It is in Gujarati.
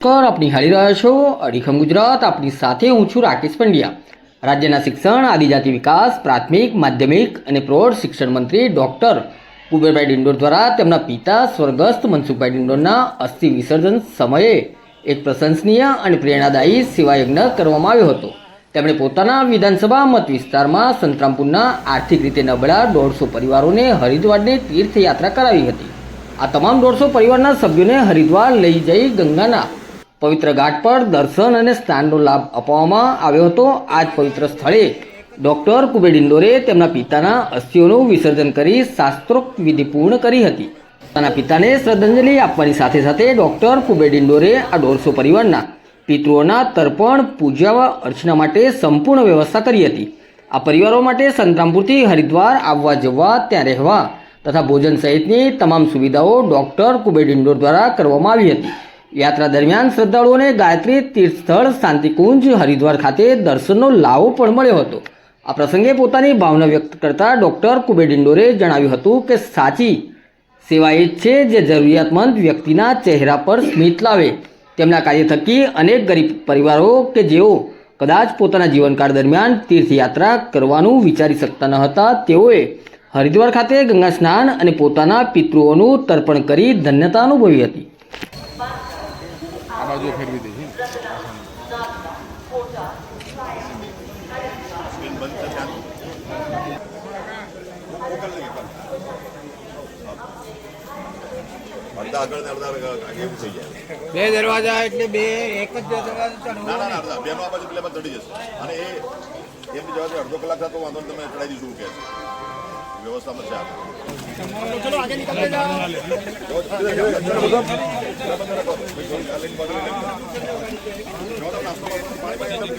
નમસ્કાર, આપ નિહાળી રહ્યા છો અડીખમ ગુજરાત, આપની સાથે હું છું રાકેશ પંડ્યા. રાજ્યના શિક્ષણ, આદિજાતિ વિકાસ, પ્રાથમિક, માધ્યમિક અને પ્રૌઢ શિક્ષણ મંત્રી ડૉક્ટર કુબેરભાઈ ડિંડોર દ્વારા તેમના પિતા સ્વર્ગસ્થ મનસુખભાઈ ડિંડોરના અસ્થિ વિસર્જન સમયે એક પ્રશંસનીય અને પ્રેરણાદાયી સેવાયજ્ઞ કરવામાં આવ્યો હતો. તેમણે પોતાના વિધાનસભા મત વિસ્તારમાં સંતરામપુરના આર્થિક રીતે નબળા દોઢસો પરિવારોને હરિદ્વારની તીર્થયાત્રા કરાવી હતી. આ તમામ દોઢસો પરિવારના સભ્યોને હરિદ્વાર લઈ જઈ ગંગાના પવિત્ર ઘાટ પર દર્શન અને સ્નાનનો લાભ અપાવવામાં આવ્યો હતો. આ જ પવિત્ર સ્થળે ડૉક્ટર કુબેર ડિંડોરે તેમના પિતાના અસ્થિઓનું વિસર્જન કરી શાસ્ત્રોક્ત વિધિ પૂર્ણ કરી હતી. પોતાના પિતાને શ્રદ્ધાંજલિ આપવાની સાથે સાથે ડૉક્ટર કુબેર ડિંડોરે આ દોઢસો પરિવારના પિતૃઓના તર્પણ, પૂજા અર્ચના માટે સંપૂર્ણ વ્યવસ્થા કરી હતી. આ પરિવારો માટે સંતરામપુરથી હરિદ્વાર આવવા જવા, ત્યાં રહેવા તથા ભોજન સહિતની તમામ સુવિધાઓ ડૉક્ટર કુબેર ઇન્ડોર દ્વારા કરવામાં આવી હતી. યાત્રા દરમિયાન શ્રદ્ધાળુઓને ગાયત્રી તીર્થસ્થળ શાંતિકુંજ હરિદ્વાર ખાતે દર્શનનો લાવો પણ મળ્યો હતો. આ પ્રસંગે પોતાની ભાવના વ્યક્ત કરતા ડૉક્ટર કુબેર ડિંડોરે જણાવ્યું હતું કે સાચી સેવા એ છે જે જરૂરિયાતમંદ વ્યક્તિના ચહેરા પર સ્મિત લાવે. તેમના કાર્ય થકી અનેક ગરીબ પરિવારો કે જેઓ કદાચ પોતાના જીવનકાળ દરમિયાન તીર્થયાત્રા કરવાનું વિચારી શકતા ન હતા, તેઓએ હરિદ્વાર ખાતે ગંગા સ્નાન અને પોતાના પિતૃઓનું તર્પણ કરી ધન્યતા અનુભવી હતી. બાજુ ફેરવી દે છે અડધા આગળ અડધા એવું થઈ જાય બે દરવાજા એટલે બે એક જ દરવાજા બે ના આ બાજુ પેલા ચડી જશે. અને એ એમની જવાબદારી અડધો કલાક થતો વાંધો નહીં, તમે ચડાવી દીધું કે છે? વ્યવસ્થામાં છે આ. નાસ્તો પાણી પાણી